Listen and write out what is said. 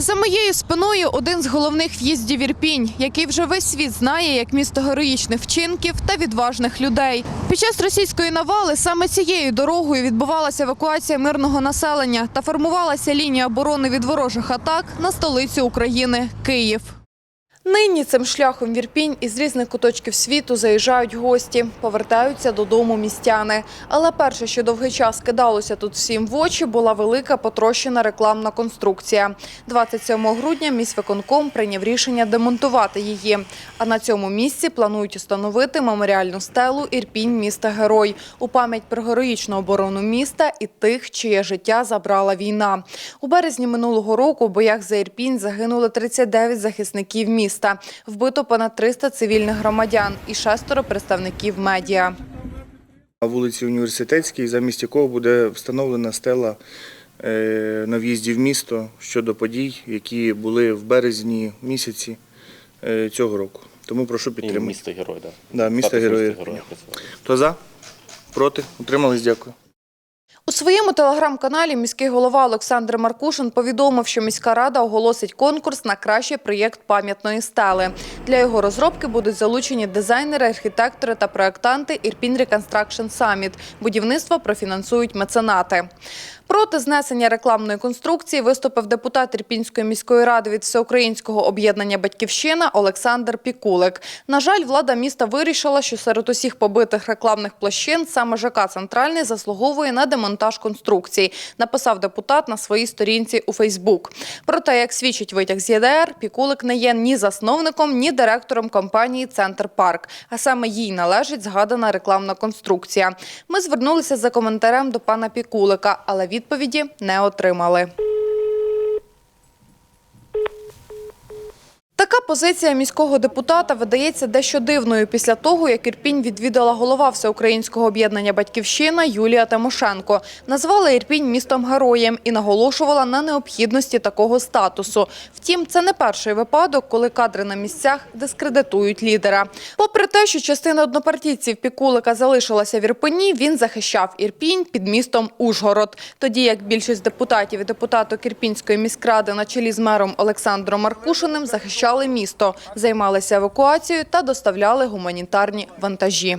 За моєю спиною один з головних в'їздів Ірпінь, який вже весь світ знає як місто героїчних вчинків та відважних людей. Під час російської навали саме цією дорогою відбувалася евакуація мирного населення та формувалася лінія оборони від ворожих атак на столицю України Київ. Нині цим шляхом в Ірпінь із різних куточків світу заїжджають гості, повертаються додому містяни. Але перше, що довгий час кидалося тут всім в очі, була велика потрощена рекламна конструкція. 27 грудня міськвиконком прийняв рішення демонтувати її. А на цьому місці планують установити меморіальну стелу Ірпінь міста Герой у пам'ять про героїчну оборону міста і тих, чиє життя забрала війна. У березні минулого року у боях за Ірпінь загинули 39 захисників міста. Вбито понад 300 цивільних громадян і шестеро представників медіа. На вулиці Університетській, замість якого буде встановлена стела е, на в'їзді в місто щодо подій, які були в березні місяці е, цього року. Тому прошу І підтримати. місто герой, да. Да, місто Статус Героя міста Хто за? Проти? Утримались? Дякую. У своєму телеграм-каналі міський голова Олександр Маркушин повідомив, що міська рада оголосить конкурс на кращий проєкт пам'ятної стели. Для його розробки будуть залучені дизайнери, архітектори та проєктанти Ірпінь Реконстракшн Саміт. Будівництво профінансують меценати. Проти знесення рекламної конструкції виступив депутат Ірпінської міської ради від Всеукраїнського об'єднання Батьківщина Олександр Пікулик. На жаль, влада міста вирішила, що серед усіх побитих рекламних площин саме ЖК Центральний заслуговує на демонтаж конструкцій, написав депутат на своїй сторінці у Фейсбук. Проте, як свідчить витяг з ЄДР, Пікулик не є ні засновником, ні директором компанії Центр Парк, а саме їй належить згадана рекламна конструкція. Ми звернулися за коментарем до пана Пікулика, але відповіді не отримали. Позиція міського депутата видається дещо дивною після того, як Ірпінь відвідала голова Всеукраїнського об'єднання Батьківщина Юлія Тимошенко. Назвала Ірпінь містом героєм і наголошувала на необхідності такого статусу. Втім, це не перший випадок, коли кадри на місцях дискредитують лідера. Попри те, що частина однопартійців Пікулика залишилася в Ірпені, він захищав Ірпінь під містом Ужгород. Тоді як більшість депутатів і депутаток Ірпінської міськради на чолі з мером Олександром Маркушиним захищали місто, займалися евакуацією та доставляли гуманітарні вантажі.